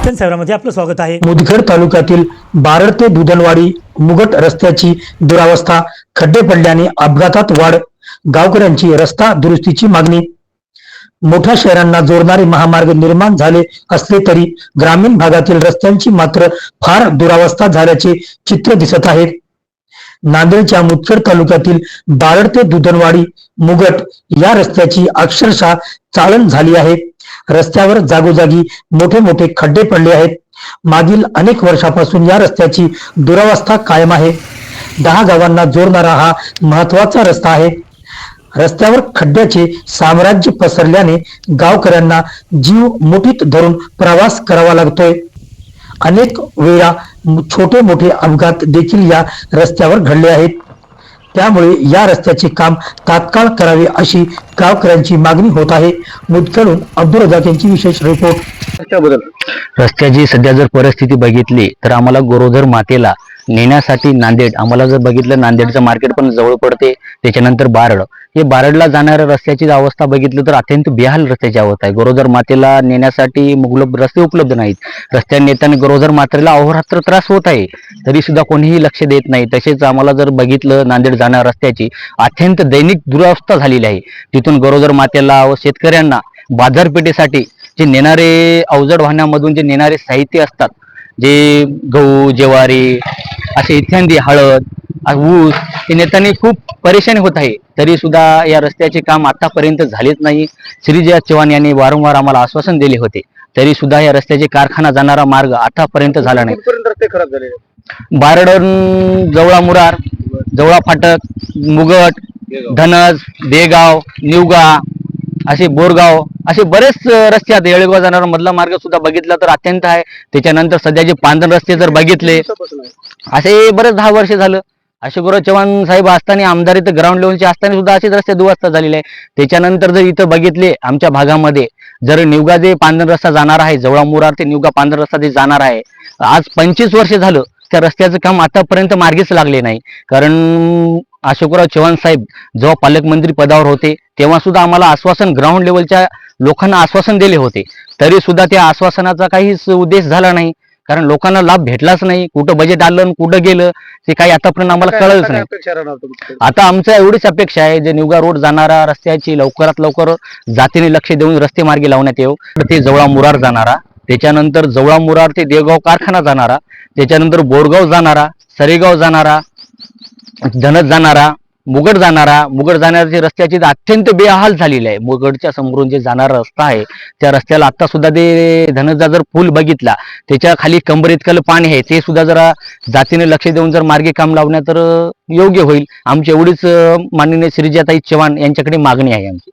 शिक्षण सेवामध्ये आपलं स्वागत आहे. मुदखेड तालुक्यातील बारड ते दुधनवाडी मुगट रस्त्याची दुरावस्था खड्डे पडल्याने अपघातात वाढ गावकऱ्यांची रस्ता दुरुस्तीची मागणी. मोठ्या शहरांना जोडणारे महामार्ग निर्माण झाले असले तरी ग्रामीण भागातील रस्त्यांची मात्र फार दुरावस्था झाल्याचे चित्र दिसत आहे. नांदेडच्या मुदखेड तालुक्यातील बारड ते दुधनवाडी मुगट या रस्त्याची अक्षरशः चाळण झाली आहे. रस्त्यावर जागोजागी मोठे मोठे खड्डे पडले आहेत. मागील अनेक वर्षापासून या रस्त्याची दुरावस्था कायम आहे. दहा गावांना जोडणारा हा महत्त्वाचा रस्ता आहे. रस्त्यावर खड्ड्याचे साम्राज्य पसरल्याने गावकऱ्यांना जीव मुठीत धरून प्रवास करावा लागतोय. अनेक वेळा छोटे मोठे अपघात देखील या रस्त्यावर घडले आहेत. त्यामुळे या रस्त्याचे काम तात्काळ करावे अशी गावकऱ्यांची मागणी होत आहे. मुदखेडून अब्दुल रजाक यांची विशेष रिपोर्ट. रस्त्याची सध्या जर परिस्थिती बघितली तर आम्हाला गोरोधर मातेला नेण्यासाठी नांदेड आम्हाला जर बघितलं नांदेडचं मार्केट पण जवळ पडते त्याच्यानंतर बारड. हे बारडला जाणाऱ्या रस्त्याची जर अवस्था बघितली तर अत्यंत बेहाल रस्त्याची अवस्था आहे. गरोदर मातेला नेण्यासाठी मुबलक रस्ते उपलब्ध नाहीत. रस्त्याने नेताना गरोदर मातेला अहोरात्र त्रास होत आहे. तरी सुद्धा कोणीही लक्ष देत नाही. तसेच आम्हाला जर बघितलं नांदेड जाणाऱ्या रस्त्याची अत्यंत दैनिक दुरावस्था झालेली आहे. तिथून गरोदर मातेला व शेतकऱ्यांना बाजारपेठेसाठी जे नेणारे अवजड वाहनामधून जे नेणारे साहित्य असतात जे गहू ज्वारी असे इत्यादी हळद ऊस हे नेताना खूप परेशानी होत आहे. तरी सुद्धा या रस्त्याचे काम आतापर्यंत झालेच नाही. श्रीजया चव्हाण यांनी वारंवार आम्हाला आश्वासन दिले होते. तरी सुद्धा या रस्त्याचे कारखाना जाणारा मार्ग आतापर्यंत झाला नाही. कुठपर्यंत रस्ते खराब झाले? बारडन जवळा मुरार जवळा फाटक मुगट धनज बेगाव निवगा असे बोरगाव असे बरेच रस्ते आहेत येळगाव जाणारा मधला मार्ग सुद्धा बघितला तर अत्यंत आहे. त्याच्यानंतर सध्याचे पांढर रस्ते जर बघितले. असे बरेच दहा वर्ष झालं. अशोकराव चव्हाण साहेब असताना आमदार इथं ग्राउंड लेवलचे असताना सुद्धा असेच रस्ते दुवस्था झालेले आहे त्याच्यानंतर जर इथं बघितले आमच्या भागामध्ये जर निवगा जे पांढर रस्ता जाणार आहे जवळा मुरार ते निवगा पांढर रस्ता जे जाणार आहे. आज पंचवीस वर्ष झालं त्या रस्त्याचं काम आतापर्यंत मार्गीच लागले नाही. कारण अशोकराव चव्हाण साहेब जेव्हा पालकमंत्री पदावर होते तेव्हा सुद्धा आम्हाला आश्वासन ग्राउंड लेवलच्या लोकांना आश्वासन दिले होते. तरी सुद्धा त्या आश्वासनाचा काहीच उद्देश झाला नाही. कारण लोकांना लाभ भेटलाच नाही. कुठं बजेट आलं आणि कुठं गेलं ते काही आतापर्यंत आम्हाला कळलंच नाही? आता आमच्या एवढीच अपेक्षा आहे जे निवगा रोड जाणारा रस्त्याची लवकरात लवकर जातीने लक्ष देऊन रस्ते मार्गी लावण्यात येऊ. ते जवळा मुरार जाणारा त्याच्यानंतर जवळा मुरार ते देवगाव कारखाना जाणारा त्याच्यानंतर बोरगाव जाणारा सरेगाव जाणारा धनत जाणारा मुगड जाणारा मुगड जाणाऱ्या रस्त्याची अत्यंत बेहाल झालेली आहे. मुगडच्या समोरून जे जाणारा रस्ता आहे त्या रस्त्याला आता सुद्धा ते धनजा जर पूल बघितला त्याच्याखाली कंबर इतकं पाणी आहे ते सुद्धा जरा जातीने लक्ष देऊन जर मार्गी काम लावण्यात तर योग्य होईल. आमची एवढीच माननीय श्रीजाताई चव्हाण यांच्याकडे मागणी आहे आमची.